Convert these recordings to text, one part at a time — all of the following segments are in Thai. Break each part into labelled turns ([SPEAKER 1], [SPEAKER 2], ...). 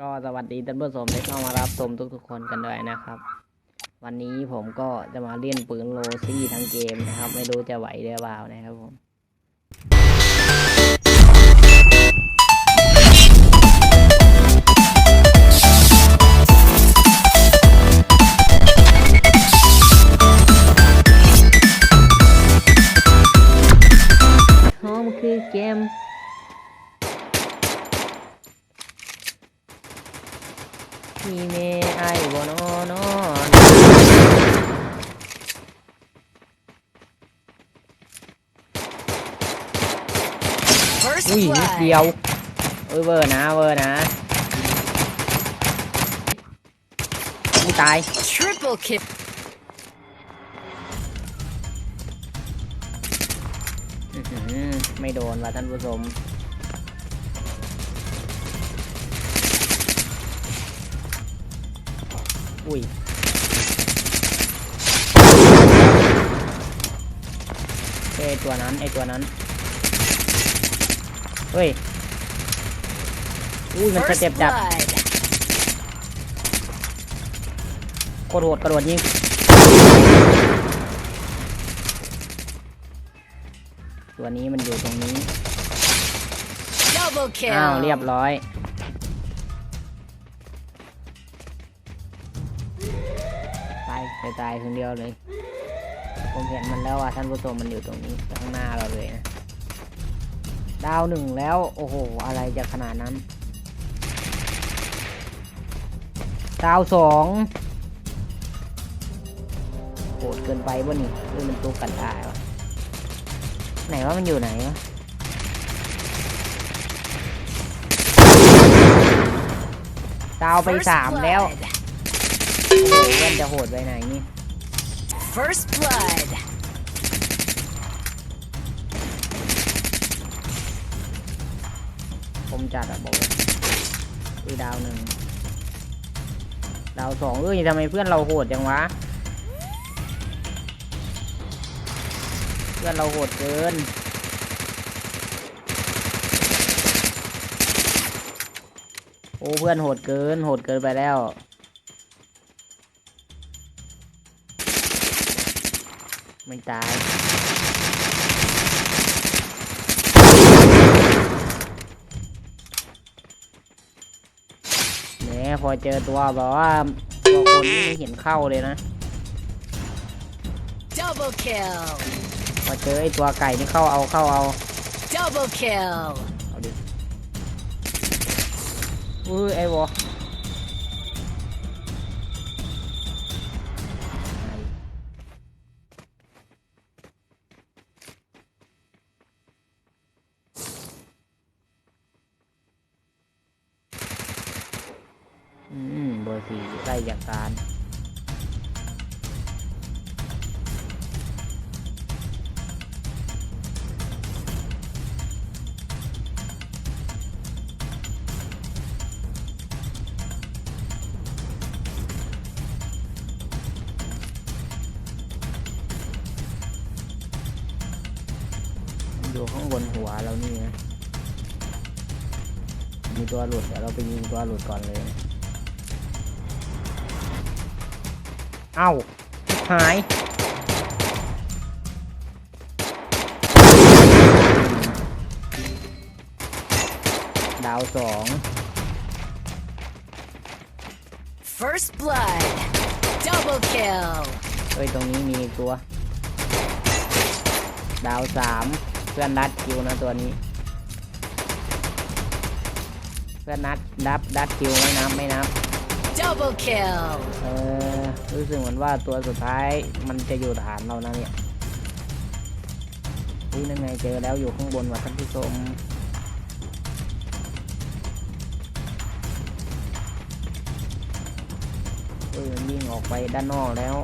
[SPEAKER 1] ก็สวัสดีท่านผู้ชมที่เข้ามารับชมทุกๆคนกันด้วยนะครับ วันนี้ผมก็จะมาเล่นปืนโลซี่ทั้งเกมนะครับ ไม่รู้จะไหวหรือเปล่านะครับผม อุ้ยนิด
[SPEAKER 2] blood.
[SPEAKER 1] เดียวเอ้ยเวอร์นะเวอร์นะอุ้ยตาย
[SPEAKER 2] Triple kill.
[SPEAKER 1] อื้อหือไม่โดนว่ะท่านผู้ชมอุ้ยเอ้ยตัวนั้นไอตัวนั้น เฮ้ยอุ้ยมันส
[SPEAKER 2] First
[SPEAKER 1] เต็ปดับ
[SPEAKER 2] blood.
[SPEAKER 1] โคตรโหดกระโดดยิงตัวนี้มันอยู่ตรงนี้
[SPEAKER 2] Double kill.
[SPEAKER 1] อ้าวเรียบร้อยตายไปตายคนเดียวเลย ผมเห็นมันแล้วอะท่านผู้ชมมันอยู่ตรงนี้ข้างหน้าเราเลยนะ ดาวหนึ่งแล้ว โอ้โห อะไรจะขนาดนั้น ดาวสองโหดเกินไปวะนี่คือมันตัวกันได้วะไหนว่ามันอยู่ไหนวะดาวไป
[SPEAKER 2] First
[SPEAKER 1] สามแล้ว
[SPEAKER 2] blood.
[SPEAKER 1] โอ้โหเล่นจะโหดไปไหนนี่
[SPEAKER 2] First blood.
[SPEAKER 1] ผมจัดอะบอกเลยอุ้ยดาวหนึ่งดาวสองเอ้ยทำไมเพื่อนเราโหดจังวะ เพื่อนเราโหดเกิน โอ้เพื่อนโหดเกิน โหดเกินไปแล้วไม่ตาย แหม พอเจอตัวแบบว่าตัวคนนี่ไม่เห็นเข้าเลยนะ
[SPEAKER 2] Double kill.
[SPEAKER 1] พอเจอไอ้ตัวไก่นี่เข้าเอาเข้าเอา
[SPEAKER 2] Double kill.
[SPEAKER 1] เอาดิอุ้ยไอ้วออื อร์สี่ไล่จากการอยู่ข้างบนหัวเรานี่นะมีตัวหลุดเดี๋ยวเราไปยิงตัวหลุดก่อนเลย เอ้าหาย ดาวสอง
[SPEAKER 2] First blood. Double kill.
[SPEAKER 1] เฮ้ย ตรงนี้มีอีกตัว ดาวสามเพื่อนนัดคิวนะตัวนี้ เพื่อนนัดดับดัดคิวไม่นับไม่นับ
[SPEAKER 2] Double kill.
[SPEAKER 1] เออรู้สึกเหมือนว่าตัวสุดท้ายมันจะอยู่ฐานเรานะเนี่ยอุ้ยนั่นไงเจอแล้วอยู่ข้างบนว่ะท่านผู้ชมเอ้ยมันวิ่งออกไปด้านนอกแล้ว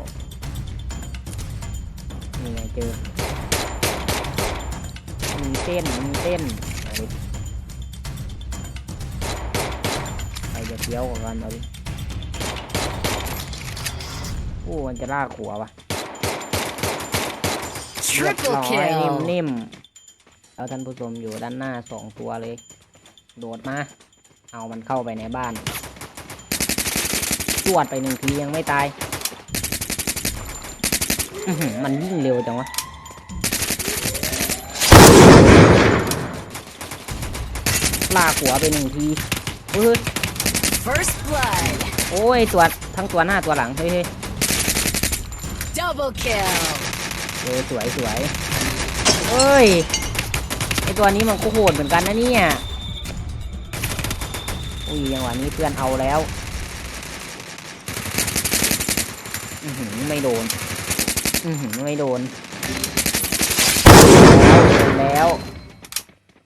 [SPEAKER 1] นี่ไงเจอ มีเต้นมีเต้นเอาดิใครจะเที่ยวกันเอาดิ โอ้มันจะลากหัววะเรียบ
[SPEAKER 2] Triple
[SPEAKER 1] ร้อย
[SPEAKER 2] kill.
[SPEAKER 1] นิ่มๆแล้วท่านผู้ชมอยู่ด้านหน้าสองตัวเลย โดดมา เอามันเข้าไปในบ้านจวดไปหนึ่งทียังไม่ตายอื้อหือมันวิ่งเร็วจังวะลากหัวไปหนึ่งทีเฮ้ย
[SPEAKER 2] First blood.
[SPEAKER 1] โอ้ยตัวทั้งตัวหน้าตัวหลังเฮ้ยเฮ้ย
[SPEAKER 2] Double kill.
[SPEAKER 1] เออสวยสวยเอ้ยไอตัวนี้มันก็โหดเหมือนกันนะเนี่ยอุ้ยยังหวะนี้เพื่อนเอาแล้วอือหือไม่โดนอือหือไม่โดนแล้วโดนแล้ว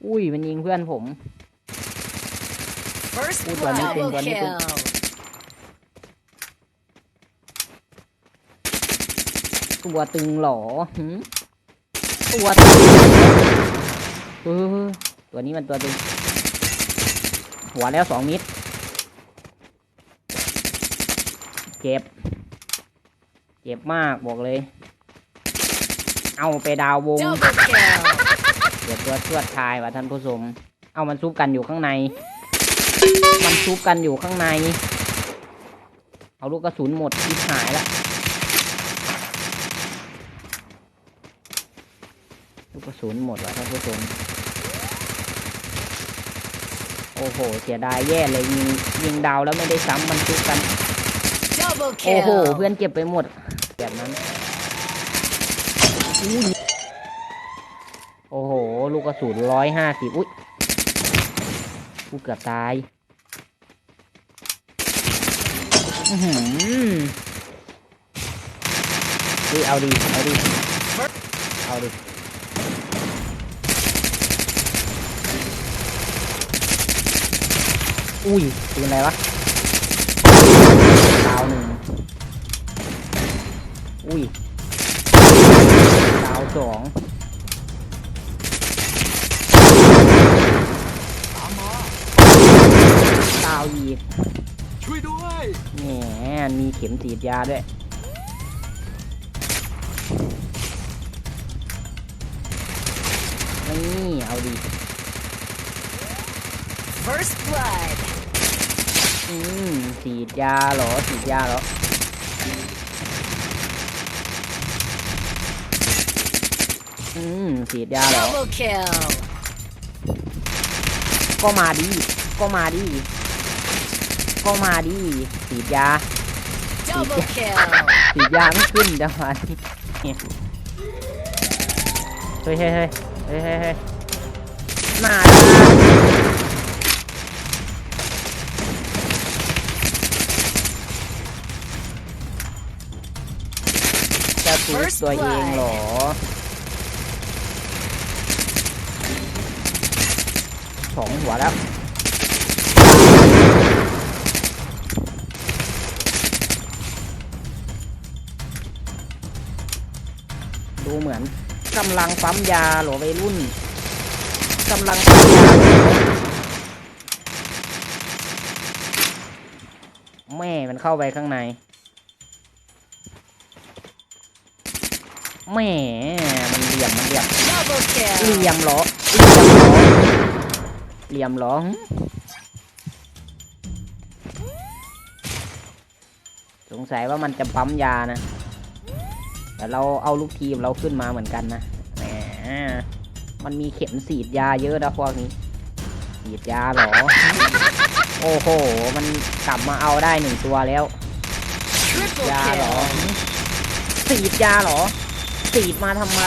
[SPEAKER 1] อุ้ยมันยิงเพื่อนผม
[SPEAKER 2] First
[SPEAKER 1] Ủa,
[SPEAKER 2] blood.
[SPEAKER 1] toàn những tên,
[SPEAKER 2] Double
[SPEAKER 1] toàn những tên.
[SPEAKER 2] kill.
[SPEAKER 1] ตัวตึงเหรอหืมตัวตึงเออตัวนี้มันตัวตึง หัวแล้วสองมิตรเจ็บ เจ็บมากบอกเลย เอาไปดาววง
[SPEAKER 2] Double kill.
[SPEAKER 1] เดี๋ยวตัวชวดชายว่ะท่านผู้ชม เอามันซุบกันอยู่ข้างใน มันซุบกันอยู่ข้างใน เอาลูกกระสุนหมดทิบหายละ ลูกกระสุนหมดว่ะท่านผู้ชมโอ้โห เสียดายแย่เลยยิงยิงดาวแล้วไม่ได้ซ้ำมันซุบกัน
[SPEAKER 2] Double
[SPEAKER 1] โอ้โห
[SPEAKER 2] kill.
[SPEAKER 1] เพื่อนเก็บไปหมด แบบนั้นอุ้ยโอ้โห ลูกกระสุนร้อยห้าสิบอุ้ยกูเกือบตายอือหือเฮ้ยเอาดิเอาดิเอาดิ อุ้ยปืนอะไรวะดาวหนึ่งอุ้ยดาวสอง
[SPEAKER 3] ตามมา
[SPEAKER 1] ดาวอีก
[SPEAKER 3] ช่วยด้วย
[SPEAKER 1] แหมมีเข็มฉีดยาด้วยนี่เอาดิ
[SPEAKER 2] First blood.
[SPEAKER 1] อืมฉีดยาเหรอฉีดยาเหรออืมฉีดยาเหรอ
[SPEAKER 2] Double kill.
[SPEAKER 1] ก็มาดิก็มาดิก็มาดิฉีดยา
[SPEAKER 2] Double kill.
[SPEAKER 1] ฉีดยาไม่ขึ้นจังหวะนี้เฮ้ยเฮ้ยเฮ้ยเฮ้ยเฮ้ยเฮ้ยมาแจะทุบ
[SPEAKER 2] First
[SPEAKER 1] ตัวเองเหรอ สองหัวแล้วดูเหมือนกำลังปั๊มยาหรอวัยรุ่นกำลังปั๊มยาแม่มันเข้าไปข้างใน แหม่มันเหลี่ยมมันเหลี่ยม
[SPEAKER 2] Double
[SPEAKER 1] เห
[SPEAKER 2] kill.
[SPEAKER 1] ลี่ยมเหรอเหลี่ยมเหรอเหลี่ยมเหรอหึสงสัยว่ามันจะปั๊มยานะ แต่เราเอาลูกทีมเราขึ้นมาเหมือนกันนะแหมมันมีเข็มสีดยาเยอะนะพวกนี้ สีดยาเหรอ โอ้โห มันกลับมาเอาได้หนึ่งตัวแล้ว
[SPEAKER 2] Triple
[SPEAKER 1] ยาเหรอ
[SPEAKER 2] kill.
[SPEAKER 1] สีดยาเหรอ สีบมาทำไม